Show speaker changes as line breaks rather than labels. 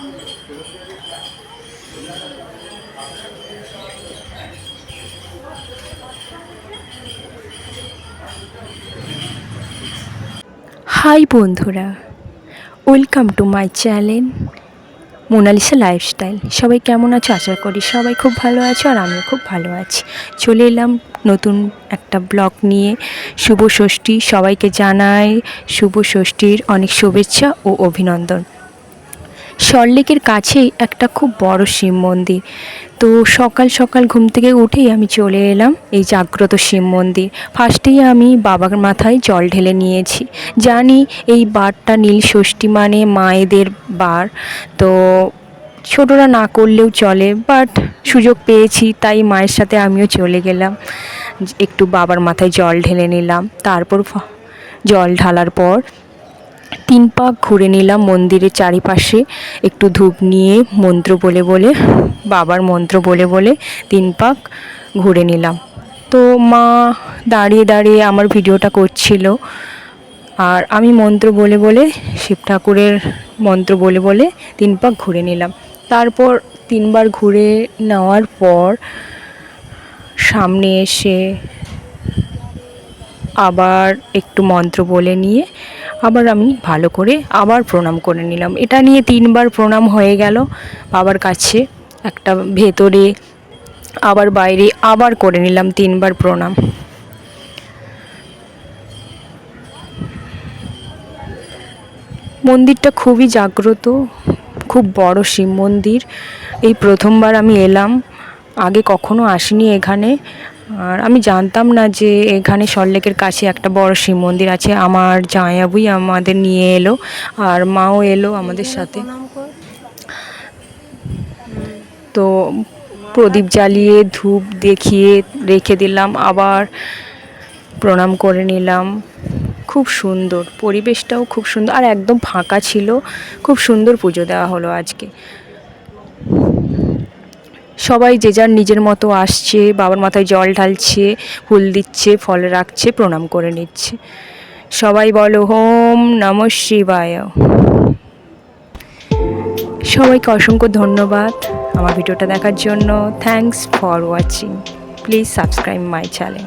High বন্ধুরা welcome to my channel Monalisa lifestyle সবাই কেমন আছো? আশা করি সবাই খুব ভালো আছো আর আমিও খুব ভালো আছি। চলে এলাম নতুন একটা ব্লগ নিয়ে। শুভ ষষ্ঠী। সবাইকে জানাই শুভ ষষ্ঠীর অনেক শুভেচ্ছা ও অভিনন্দন। সল্টলেকের কাছেই একটা খুব বড় শিব মন্দির। তো সকাল সকাল ঘুম থেকে উঠেই আমি চলে এলাম এই জাগ্রত শিব মন্দির। ফার্স্টেই আমি বাবার মাথায় জল ঢেলে নিয়েছি। জানি এই বারটা নীল ষষ্ঠী মানে মায়েদের বার। তো ছোটরা না করলেও চলে বাট সুযোগ পেয়েছি, তাই মায়ের সাথে আমিও চলে গেলাম। একটু বাবার মাথায় জল ঢেলে নিলাম, তারপর জল ঢালার পর তিন পাক ঘুরে নিলাম মন্দিরের চারিপাশে। একটু ধূপ নিয়ে মন্ত্র বলে বলে, বাবার মন্ত্র বলে বলে তিন পাক ঘুরে নিলাম। তো মা দাঁড়িয়ে দাঁড়িয়ে আমার ভিডিওটা করছিল। আর আমি মন্ত্র বলে বলে, শিব ঠাকুরের মন্ত্র বলে বলে তিন পাক ঘুরে নিলাম। তারপর তিনবার ঘুরে নেওয়ার পর সামনে এসে আবার একটু মন্ত্র বলে নিয়ে আবার আমি ভালো করে আবার প্রণাম করে নিলাম। এটা নিয়ে তিনবার প্রণাম হয়ে গেল। বাবার কাছে একটা ভেতরে, আবার বাইরে আবার করে নিলাম তিনবার প্রণাম। মন্দিরটা খুবই জাগ্রত, খুব বড় শিব মন্দির। এই প্রথমবার আমি এলাম, আগে কখনো আসিনি এখানে। আর আমি জানতাম না যে এখানে সল্টলেকের কাছে একটা বড় শিব মন্দির আছে। আমার জামাইবাবুই আমাদের নিয়ে এলো আর মাও এলো আমাদের সাথে। তো প্রদীপ জ্বালিয়ে ধূপ দেখিয়ে রেখে দিলাম আবার প্রণাম করে নিলাম। খুব সুন্দর পরিবেশটাও খুব সুন্দর আর একদম ফাঁকা ছিল। খুব সুন্দর পুজো দেওয়া হলো আজকে। সবাই যে যার নিজের মতো আসছে, বাবার মাথায় জল ঢালছে, ফুল দিচ্ছে, ফল রাখছে, প্রণাম করে নিচ্ছে। সবাই বলো হোম নম শিবায়। সবাইকে অসংখ্য ধন্যবাদ আমার ভিডিওটা দেখার জন্য। Thanks for watching please subscribe my channel